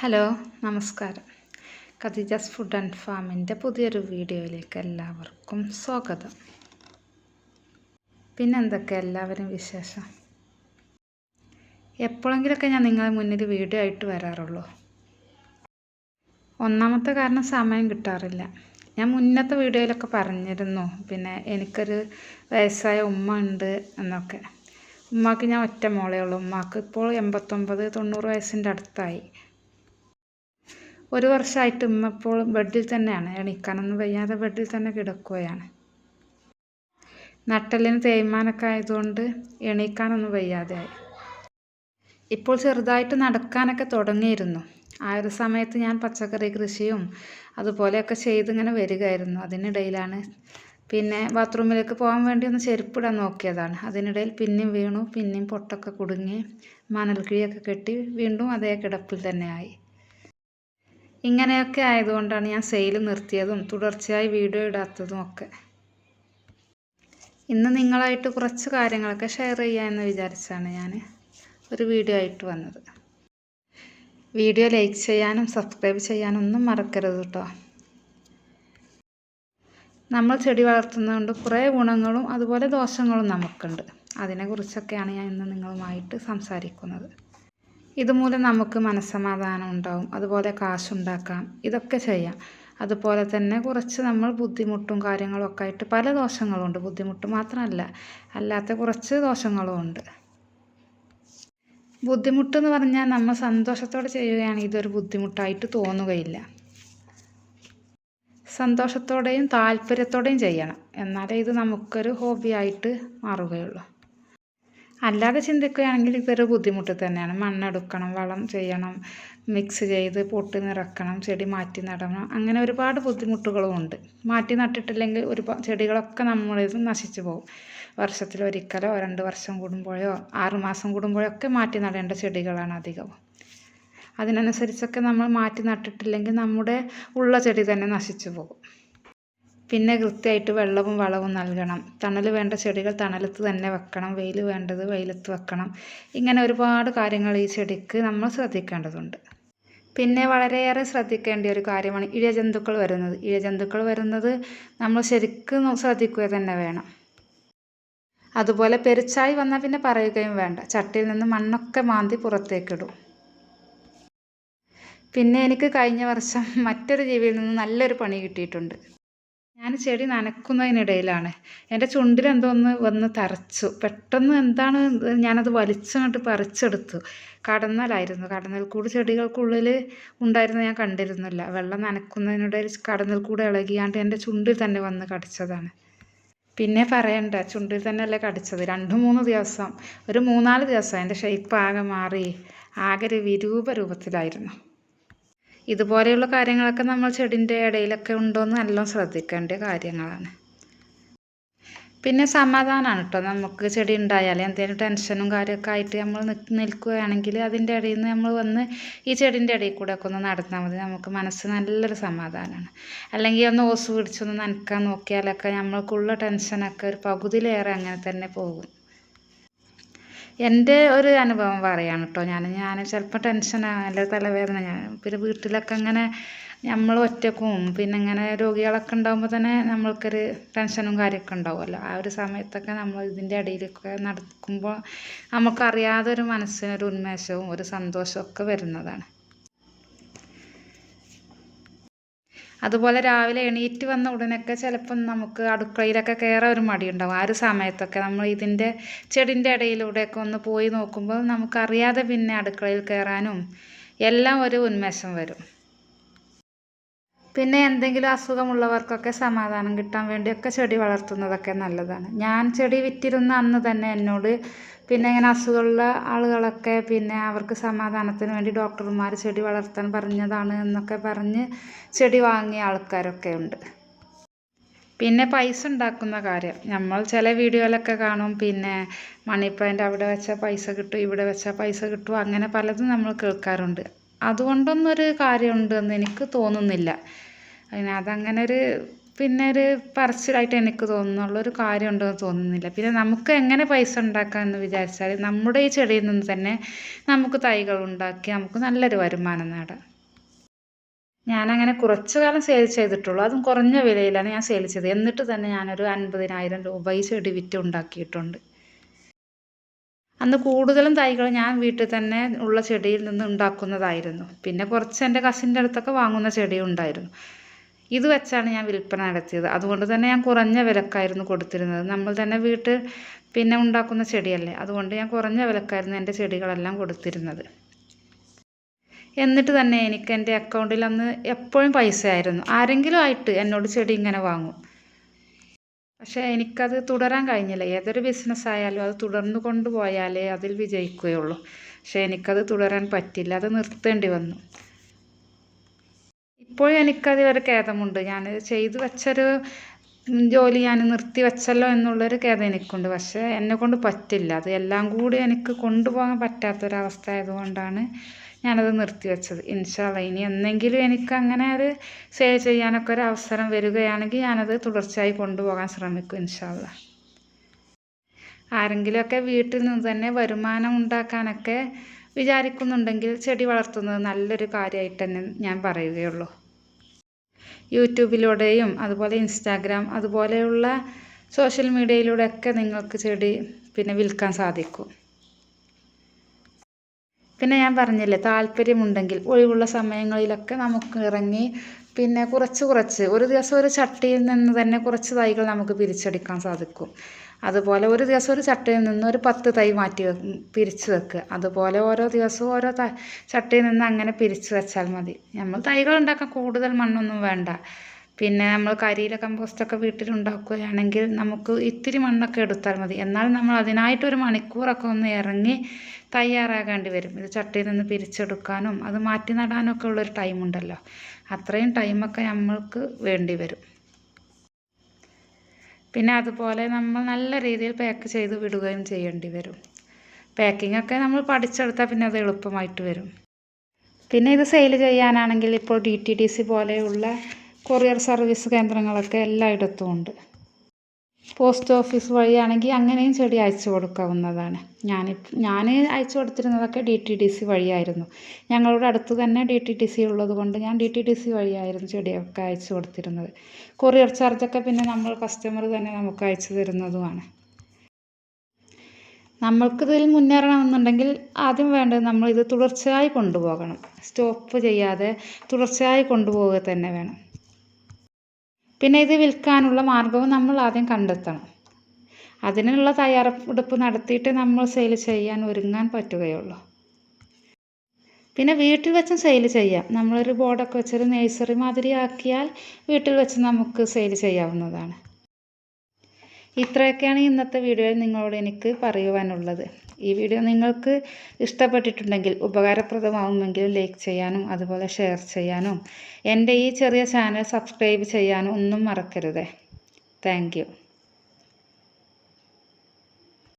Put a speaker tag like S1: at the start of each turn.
S1: Hello നമസ്കാരം. കദീജസ് food and ഫാമിന്റെ പുതിയൊരു വീഡിയോയിലേക്ക് എല്ലാവർക്കും സ്വാഗതം. പിന്നെന്തൊക്കെ എല്ലാവരും വിശേഷം? എപ്പോഴെങ്കിലൊക്കെ ഞാൻ നിങ്ങളെ മുന്നിൽ വീഡിയോ ആയിട്ട് വരാറുള്ളൂ. ഒന്നാമത്തെ കാരണം സമയം കിട്ടാറില്ല. ഞാൻ മുന്നത്തെ വീഡിയോയിലൊക്കെ പറഞ്ഞിരുന്നു. പിന്നെ എനിക്കൊരു വയസ്സായ ഉമ്മ ഉണ്ട് എന്നൊക്കെ. ഉമ്മാക്ക് ഞാൻ ഒറ്റ മോളേ ഉള്ളൂ. ഉമ്മാക്ക് ഇപ്പോൾ എൺപത്തൊമ്പത് തൊണ്ണൂറ് വയസ്സിന്റെ അടുത്തായി. ഒരു വർഷമായിട്ട് ഉമ്മ ഇപ്പോൾ ബെഡിൽ തന്നെയാണ്. എണീക്കാനൊന്നും വയ്യാതെ ബെഡിൽ തന്നെ കിടക്കുകയാണ്. നട്ടലിന് തേയ്മാനൊക്കെ ആയതുകൊണ്ട് എണീക്കാനൊന്നും വയ്യാതെയായി. ഇപ്പോൾ ചെറുതായിട്ട് നടക്കാനൊക്കെ തുടങ്ങിയിരുന്നു. ആ ഒരു സമയത്ത് ഞാൻ പച്ചക്കറി കൃഷിയും അതുപോലെയൊക്കെ ചെയ്തിങ്ങനെ വരികയായിരുന്നു. അതിനിടയിലാണ് പിന്നെ ബാത്റൂമിലേക്ക് പോകാൻ വേണ്ടി ഒന്ന് ചെരുപ്പിടാൻ നോക്കിയതാണ്. അതിനിടയിൽ പിന്നെയും വീണു പിന്നെയും പൊട്ടൊക്കെ കുടുങ്ങി മണൽക്കിഴിയൊക്കെ കെട്ടി വീണ്ടും അതേ കിടപ്പിൽ തന്നെയായി. ഇങ്ങനെയൊക്കെ ആയതുകൊണ്ടാണ് ഞാൻ സെയിൽ നിർത്തിയതും തുടർച്ചയായി വീഡിയോ ഇടാത്തതും ഒക്കെ. ഇന്ന് നിങ്ങളായിട്ട് കുറച്ച് കാര്യങ്ങളൊക്കെ ഷെയർ ചെയ്യാമെന്ന് വിചാരിച്ചാണ് ഞാൻ ഒരു വീഡിയോ ആയിട്ട് വന്നത്. വീഡിയോ ലൈക്ക് ചെയ്യാനും സബ്സ്ക്രൈബ് ചെയ്യാനും ഒന്നും മറക്കരുത് കേട്ടോ നമ്മൾ ചെടി വളർത്തുന്നതുകൊണ്ട് കുറേ ഗുണങ്ങളും അതുപോലെ ദോഷങ്ങളും നമുക്കുണ്ട്. അതിനെക്കുറിച്ചൊക്കെയാണ് ഞാൻ ഇന്ന് നിങ്ങളുമായിട്ട് സംസാരിക്കുന്നത്. ഇതുമൂലം നമുക്ക് മനസ്സമാധാനം ഉണ്ടാവും. അതുപോലെ കാശുണ്ടാക്കാം. ഇതൊക്കെ ചെയ്യാം. അതുപോലെ തന്നെ കുറച്ച് നമ്മൾ ബുദ്ധിമുട്ടും കാര്യങ്ങളും ഒക്കെ ആയിട്ട് പല ദോഷങ്ങളുണ്ട്. ബുദ്ധിമുട്ട് മാത്രമല്ല അല്ലാത്ത കുറച്ച് ദോഷങ്ങളും ഉണ്ട്. ബുദ്ധിമുട്ട് എന്ന് പറഞ്ഞാൽ നമ്മൾ സന്തോഷത്തോടെ ചെയ്യുകയാണെങ്കിൽ ഇതൊരു ബുദ്ധിമുട്ടായിട്ട് തോന്നുകയില്ല. സന്തോഷത്തോടെയും താല്പര്യത്തോടെയും ചെയ്യണം. എന്നാലേ ഇത് നമുക്കൊരു ഹോബിയായിട്ട് മാറുകയുള്ളൂ. അല്ലാതെ ചിന്തിക്കുകയാണെങ്കിൽ ഇതൊരു ബുദ്ധിമുട്ട് തന്നെയാണ്. മണ്ണെടുക്കണം വളം ചെയ്യണം മിക്സ് ചെയ്ത് പൊട്ടി നിറക്കണം ചെടി മാറ്റി നടണം. അങ്ങനെ ഒരുപാട് ബുദ്ധിമുട്ടുകളും ഉണ്ട്. മാറ്റി നട്ടിട്ടില്ലെങ്കിൽ ഒരു ചെടികളൊക്കെ നമ്മളിത് നശിച്ചു പോകും. വർഷത്തിലൊരിക്കലോ രണ്ട് വർഷം കൂടുമ്പോഴോ ആറുമാസം കൂടുമ്പോഴോ ഒക്കെ മാറ്റി നടേണ്ട ചെടികളാണ് അധികവും. അതിനനുസരിച്ചൊക്കെ നമ്മൾ മാറ്റി നട്ടിട്ടില്ലെങ്കിൽ നമ്മുടെ ഉള്ള ചെടി തന്നെ നശിച്ചു പോകും. പിന്നെ കൃത്യമായിട്ട് വെള്ളവും വളവും നൽകണം. തണൽ വേണ്ട ചെടികൾ തണലത്ത് തന്നെ വെക്കണം. വെയിൽ വേണ്ടത് വെയിലത്ത് വെക്കണം. ഇങ്ങനെ ഒരുപാട് കാര്യങ്ങൾ ഈ ചെടിക്ക് നമ്മൾ ശ്രദ്ധിക്കേണ്ടതുണ്ട്. പിന്നെ വളരെയേറെ ശ്രദ്ധിക്കേണ്ട ഒരു കാര്യമാണ് ഇഴജന്തുക്കൾ വരുന്നത്. ഇഴജന്തുക്കൾ വരുന്നത് നമ്മൾ ശരിക്കും ശ്രദ്ധിക്കുക തന്നെ വേണം. അതുപോലെ പെരുച്ചായി വന്നാൽ പിന്നെ പറയുകയും വേണ്ട. ചട്ടിയിൽ നിന്ന് മണ്ണൊക്കെ മാന്തി പുറത്തേക്കിടും. പിന്നെ എനിക്ക് കഴിഞ്ഞ വർഷം മറ്റൊരു ജീവിയിൽ നിന്ന് നല്ലൊരു പണി കിട്ടിയിട്ടുണ്ട്. ഞാൻ ചെടി നനക്കുന്നതിനിടയിലാണ്. എന്റെ ചുണ്ടിൽ എന്തോ ഒന്ന് വന്ന് തറച്ചു. പെട്ടെന്ന് എന്താണ് ഞാനത് വലിച്ചങ്ങോട്ട് പറിച്ചെടുത്തു. കടന്നലായിരുന്നു. കടന്നൽ കൂട് ചെടികൾക്കുള്ളിൽ ഉണ്ടായിരുന്ന ഞാൻ കണ്ടിരുന്നില്ല. വെള്ളം നനക്കുന്നതിനിടയിൽ കടന്നൽ കൂട് ഇളകിയാണ്ട് എന്റെ ചുണ്ടിൽ തന്നെ വന്ന് കടിച്ചതാണ്. പിന്നെ പറയണ്ട. ചുണ്ടിൽ തന്നെ അല്ലേ കടിച്ചത്. രണ്ട് മൂന്ന് ദിവസം. ഒരു മൂന്നാൽ ദിവസം. എന്റെ ഷേപ്പ് ആകെ മാറി. ആകെ ഒരു വിരൂപ രൂപത്തിലായിരുന്നു. ഇതുപോലെയുള്ള കാര്യങ്ങളൊക്കെ നമ്മൾ ചെടിന്റെ ഇടയിലൊക്കെ ഉണ്ടോയെന്ന് നല്ലോണം ശ്രദ്ധിക്കേണ്ട കാര്യങ്ങളാണ്. പിന്നെ സമാധാനമാണ് കേട്ടോ നമുക്ക് ചെടി ഉണ്ടായാൽ എന്തെങ്കിലും ടെൻഷനും കാര്യമൊക്കെ ആയിട്ട് നമ്മൾ നിൽക്കുകയാണെങ്കിൽ അതിന്റെ ഇടയിൽ നിന്ന് നമ്മൾ വന്ന് ഈ ചെടിന്റെ ഇടയിൽ കൂടെ ഒക്കെ ഒന്ന് നടന്നാൽ മതി. നമുക്ക് മനസ്സ് നല്ലൊരു സമാധാനമാണ് അല്ലെങ്കിൽ ഒന്ന് ഓസ് പിടിച്ചൊന്ന് നനക്കാൻ നോക്കിയാലൊക്കെ നമ്മൾക്കുള്ള ടെൻഷനൊക്കെ ഒരു പകുതിയിലേറെ അങ്ങനെ തന്നെ പോകും. എന്റെ ഒരു അനുഭവം പറയാണ് കേട്ടോ. ഞാൻ ഞാൻ ചിലപ്പോൾ ടെൻഷനാണ് എന്റെ തലവേദന. ഞാൻ പിന്നെ വീട്ടിലൊക്കെ ഇങ്ങനെ നമ്മൾ ഒറ്റക്കും പിന്നെ ഇങ്ങനെ രോഗികളൊക്കെ ഉണ്ടാകുമ്പോൾ തന്നെ നമ്മൾക്കൊരു ടെൻഷനും കാര്യമൊക്കെ ഉണ്ടാവുമല്ലോ. ആ ഒരു സമയത്തൊക്കെ നമ്മൾ ഇതിന്റെ ഇടയിലൊക്കെ നടക്കുമ്പോൾ നമുക്കറിയാതെ ഒരു മനസ്സിനൊരു ഉന്മേഷവും ഒരു സന്തോഷവും ഒക്കെ വരുന്നതാണ്. അതുപോലെ രാവിലെ എണീറ്റ് വന്ന ഉടനൊക്കെ ചിലപ്പം നമുക്ക് അടുക്കളയിലൊക്കെ കയറാൻ ഒരു മടിയുണ്ടാവും. ആ ഒരു സമയത്തൊക്കെ നമ്മൾ ഇതിന്റെ ചെടിന്റെ ഇടയിലൂടെയൊക്കെ ഒന്ന് പോയി നോക്കുമ്പോൾ നമുക്കറിയാതെ പിന്നെ അടുക്കളയിൽ കയറാനും എല്ലാം ഒരു ഉന്മേഷം വരും. പിന്നെ എന്തെങ്കിലും അസുഖമുള്ളവർക്കൊക്കെ സമാധാനം കിട്ടാൻ വേണ്ടിയൊക്കെ ചെടി വളർത്തുന്നതൊക്കെ നല്ലതാണ്. ഞാൻ ചെടി വിറ്റിരുന്ന അന്ന് തന്നെ എന്നോട് പിന്നെ ഇങ്ങനെ അസുഖമുള്ള ആളുകളൊക്കെ പിന്നെ അവർക്ക് സമാധാനത്തിന് വേണ്ടി ഡോക്ടർമാർ ചെടി വളർത്താൻ പറഞ്ഞതാണ് എന്നൊക്കെ പറഞ്ഞ് ചെടി വാങ്ങിയ ആൾക്കാരൊക്കെ ഉണ്ട്. പിന്നെ പൈസ ഉണ്ടാക്കുന്ന കാര്യം. നമ്മൾ ചില വീഡിയോയിലൊക്കെ കാണും. പിന്നെ മണി പ്ലാന്റ് അവിടെ വെച്ചാൽ പൈസ കിട്ടും ഇവിടെ വെച്ചാൽ പൈസ കിട്ടും. അങ്ങനെ പലതും നമ്മൾ കേൾക്കാറുണ്ട്. അതുകൊണ്ടൊന്നൊരു കാര്യമുണ്ടെന്ന് എനിക്ക് തോന്നുന്നില്ല. അതിന് അതങ്ങനെ ഒരു പിന്നെ ഒരു പറച്ചിലായിട്ട് എനിക്ക് തോന്നുന്നുള്ളൂ ഒരു കാര്യം ഉണ്ടെന്ന് തോന്നുന്നില്ല. പിന്നെ നമുക്ക് എങ്ങനെ പൈസ ഉണ്ടാക്കാം എന്ന് വിചാരിച്ചാൽ നമ്മുടെ ഈ ചെടിയിൽ നിന്ന് തന്നെ നമുക്ക് തൈകൾ ഉണ്ടാക്കി നമുക്ക് നല്ലൊരു വരുമാനം നേടാം. ഞാനങ്ങനെ കുറച്ചു കാലം സെയിൽ ചെയ്തിട്ടുള്ളൂ. അതും കുറഞ്ഞ വിലയിലാണ് ഞാൻ സെയിൽ ചെയ്തത്. എന്നിട്ട് തന്നെ ഞാനൊരു അൻപതിനായിരം രൂപ ഈ ചെടി വിറ്റ് ഉണ്ടാക്കിയിട്ടുണ്ട്. അന്ന് കൂടുതലും തൈകൾ ഞാൻ വീട്ടിൽ തന്നെ ഉള്ള ചെടിയിൽ നിന്ന് ഉണ്ടാക്കുന്നതായിരുന്നു. പിന്നെ കുറച്ച് എന്റെ കസിന്റെ അടുത്തൊക്കെ വാങ്ങുന്ന ചെടിയും ഉണ്ടായിരുന്നു. ഇത് വെച്ചാണ് ഞാൻ വിൽപ്പന നടത്തിയത്. അതുകൊണ്ട് തന്നെ ഞാൻ കുറഞ്ഞ വിലക്കായിരുന്നു കൊടുത്തിരുന്നത്. നമ്മൾ തന്നെ വീട്ടിൽ പിന്നെ ഉണ്ടാക്കുന്ന ചെടിയല്ലേ? അതുകൊണ്ട് ഞാൻ കുറഞ്ഞ വിലക്കായിരുന്നു എന്റെ ചെടികളെല്ലാം കൊടുത്തിരുന്നത്. എന്നിട്ട് തന്നെ എനിക്ക് എന്റെ അക്കൗണ്ടിൽ അന്ന് എപ്പോഴും പൈസ ആയിരുന്നു ആരെങ്കിലും ആയിട്ട് എന്നോട് ചെടി ഇങ്ങനെ വാങ്ങും. പക്ഷേ എനിക്കത് തുടരാൻ കഴിഞ്ഞില്ല. ഏതൊരു ബിസിനസ് ആയാലും അത് തുടർന്നു കൊണ്ടുപോയാലേ അതിൽ വിജയിക്കുകയുള്ളൂ. പക്ഷേ എനിക്കത് തുടരാൻ പറ്റില്ല. അത് നിർത്തേണ്ടി വന്നു. ഇപ്പോഴും ഒരു ഖേദമുണ്ട്. ഞാൻ ചെയ്തു വെച്ചൊരു ജോലി ഞാൻ നിർത്തി വെച്ചല്ലോ എന്നുള്ളൊരു ഖേദം എനിക്കുണ്ട്. പക്ഷേ എന്നെ കൊണ്ട് പറ്റില്ല. അത് എല്ലാം കൂടി എനിക്ക് കൊണ്ടുപോകാൻ പറ്റാത്തൊരവസ്ഥ ആയതുകൊണ്ടാണ് ഞാനത് നിർത്തി വെച്ചത്. ഇൻഷാല്ല ഇനി എന്നെങ്കിലും എനിക്ക് അങ്ങനെ ഒരു സേവ് ചെയ്യാനൊക്കെ ഒരു അവസരം വരികയാണെങ്കിൽ ഞാനത് തുടർച്ചയായി കൊണ്ടുപോകാൻ ശ്രമിക്കും ഇൻഷാല്ല ആരെങ്കിലുമൊക്കെ വീട്ടിൽ നിന്ന് തന്നെ വരുമാനം ഉണ്ടാക്കാനൊക്കെ വിചാരിക്കുന്നുണ്ടെങ്കിൽ ചെടി വളർത്തുന്നത് നല്ലൊരു കാര്യമായിട്ട് തന്നെ ഞാൻ പറയുകയുള്ളൂ. യൂട്യൂബിലൂടെയും അതുപോലെ ഇൻസ്റ്റാഗ്രാം അതുപോലെയുള്ള സോഷ്യൽ മീഡിയയിലൂടെയൊക്കെ നിങ്ങൾക്ക് ചെടി പിന്നെ വിൽക്കാൻ സാധിക്കും. പിന്നെ ഞാൻ പറഞ്ഞില്ലേ താല്പര്യമുണ്ടെങ്കിൽ ഒഴിവുള്ള സമയങ്ങളിലൊക്കെ നമുക്ക് ഇറങ്ങി പിന്നെ കുറച്ച് കുറച്ച്. ഒരു ദിവസം ഒരു ചട്ടിയിൽ നിന്ന് തന്നെ കുറച്ച് തൈകൾ നമുക്ക് പിരിച്ചെടുക്കാൻ സാധിക്കും. അതുപോലെ ഒരു ദിവസം ഒരു ചട്ടിയിൽ നിന്ന് ഒരു പത്ത് തൈ മാറ്റി പിരിച്ച് വെക്കുക അതുപോലെ ഓരോ ദിവസവും ഓരോ ത ചട്ടിയിൽ നിന്ന് അങ്ങനെ പിരിച്ച് വെച്ചാൽ മതി. നമ്മൾ തൈകൾ ഉണ്ടാക്കാൻ കൂടുതൽ മണ്ണൊന്നും വേണ്ട. പിന്നെ നമ്മൾ കരിയില കമ്പോസ്റ്റൊക്കെ വീട്ടിലുണ്ടാക്കുകയാണെങ്കിൽ നമുക്ക് ഇത്തിരി മണ്ണൊക്കെ എടുത്താൽ മതി. എന്നാൽ നമ്മൾ അതിനായിട്ടൊരു മണിക്കൂറൊക്കെ ഒന്ന് ഇറങ്ങി തയ്യാറാകേണ്ടി വരും. ഇത് ചട്ടിയിൽ നിന്ന് പിരിച്ചെടുക്കാനും അത് മാറ്റി നടാനൊക്കെ ഉള്ളൊരു ടൈമുണ്ടല്ലോ അത്രയും ടൈമൊക്കെ നമ്മൾക്ക് വേണ്ടി വരും. പിന്നെ അതുപോലെ നമ്മൾ നല്ല രീതിയിൽ പാക്ക് ചെയ്ത് വിടുകയും ചെയ്യേണ്ടി വരും. പാക്കിംഗ് ഒക്കെ നമ്മൾ പഠിച്ചെടുത്താൽ പിന്നെ അത് എളുപ്പമായിട്ട് വരും. പിന്നെ ഇത് സെയിൽ ചെയ്യാനാണെങ്കിൽ ഇപ്പോൾ ഡി ടി ഡി സി പോലെയുള്ള കൊറിയർ സർവീസ് കേന്ദ്രങ്ങളൊക്കെ എല്ലായിടത്തും ഉണ്ട്. പോസ്റ്റ് ഓഫീസ് വഴിയാണെങ്കിൽ അങ്ങനെയും ചെടി അയച്ചു കൊടുക്കാവുന്നതാണ്. ഞാൻ ഞാൻ അയച്ചു കൊടുത്തിരുന്നതൊക്കെ ഡി ടി ഡി സി വഴിയായിരുന്നു. ഞങ്ങളുടെ അടുത്ത് തന്നെ ഡി ടി ഡി സി ഉള്ളത് കൊണ്ട് ഞാൻ ഡി ടി ഡി സി വഴിയായിരുന്നു ചെടിയൊക്കെ അയച്ചു കൊടുത്തിരുന്നത്. കൊറിയർ ചാർജൊക്കെ പിന്നെ നമ്മൾ കസ്റ്റമർ തന്നെ നമുക്ക് അയച്ചു തരുന്നതുമാണ്. നമ്മൾക്കിതിൽ മുന്നേറണമെന്നുണ്ടെങ്കിൽ ആദ്യം വേണ്ടത് നമ്മളിത് തുടർച്ചയായി കൊണ്ടുപോകണം. സ്റ്റോപ്പ് ചെയ്യാതെ തുടർച്ചയായി കൊണ്ടുപോവുക തന്നെ വേണം. പിന്നെ ഇത് വിൽക്കാനുള്ള മാർഗവും നമ്മൾ ആദ്യം കണ്ടെത്തണം. അതിനുള്ള തയ്യാറെടുപ്പ് നടത്തിയിട്ട് നമ്മൾ സെയിൽ ചെയ്യാൻ ഒരുങ്ങാൻ പറ്റുകയുള്ളൂ. പിന്നെ വീട്ടിൽ വെച്ചും സെയിൽ ചെയ്യാം. നമ്മളൊരു ബോർഡൊക്കെ വെച്ചൊരു നേഴ്സറി മാതിരി ആക്കിയാൽ വീട്ടിൽ വെച്ച് നമുക്ക് സെയിൽ ചെയ്യാവുന്നതാണ്. ഇത്രയൊക്കെയാണ് ഇന്നത്തെ വീഡിയോയിൽ നിങ്ങളോട് എനിക്ക് പറയുവാനുള്ളത്. ഈ വീഡിയോ നിങ്ങൾക്ക് ഇഷ്ടപ്പെട്ടിട്ടുണ്ടെങ്കിൽ ഉപകാരപ്രദമാവുമെങ്കിൽ ലൈക്ക് ചെയ്യാനും അതുപോലെ ഷെയർ ചെയ്യാനും. എന്റെ ഈ ചെറിയ ചാനൽ സബ്സ്ക്രൈബ് ചെയ്യാനും ഒന്നും മറക്കരുത്. താങ്ക്